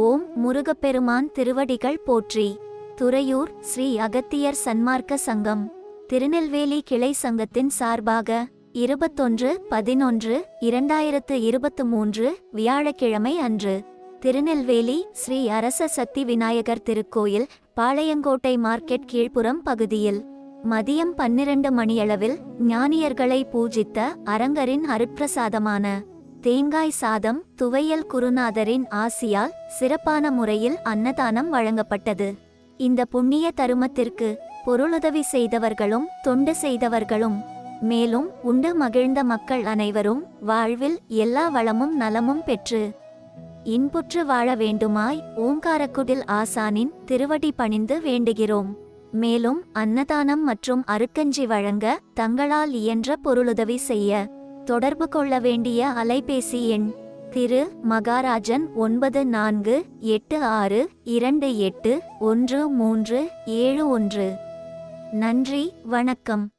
ஓம் முருகப்பெருமான் திருவடிகள் போற்றி. துறையூர் ஸ்ரீ அகத்தியர் சன்மார்க்க சங்கம். திருநெல்வேலி கிளை சங்கத்தின் சார்பாக இருபத்தொன்று பதினொன்று இரண்டாயிரத்து இருபத்து மூன்று வியாழக்கிழமை அன்று திருநெல்வேலி ஸ்ரீ அரச சக்தி விநாயகர் திருக்கோயில் பாளையங்கோட்டை மார்க்கெட் கீழ்ப்புறம் பகுதியில் மதியம் பன்னிரண்டு மணியளவில் ஞானியர்களை பூஜித்த அரங்கரின் அருட்பிரசாதமான தேங்காய் சாதம் துவையல் குருநாதரின் ஆசியால் சிறப்பான முறையில் அன்னதானம் வழங்கப்பட்டது. இந்த புண்ணிய தருமத்திற்கு பொருளுதவி செய்தவர்களும் தொண்டு செய்தவர்களும் மேலும் உண்டு மகிழ்ந்த மக்கள் அனைவரும் வாழ்வில் எல்லா வளமும் நலமும் பெற்று இன்புற்று வாழ வேண்டுமாய் ஓங்காரக்குடில் ஆசானின் திருவடி பணிந்து வேண்டுகிறோம். மேலும் அன்னதானம் மற்றும் அருக்கஞ்சி வழங்க தங்களால் இயன்ற பொருளுதவி செய்ய தொடர்பு கொள்ள வேண்டிய அலைபேசி எண் திரு மகாராஜன் ஒன்பது நான்கு எட்டு ஆறு இரண்டு எட்டு ஒன்று மூன்று ஏழு ஒன்று. நன்றி வணக்கம்.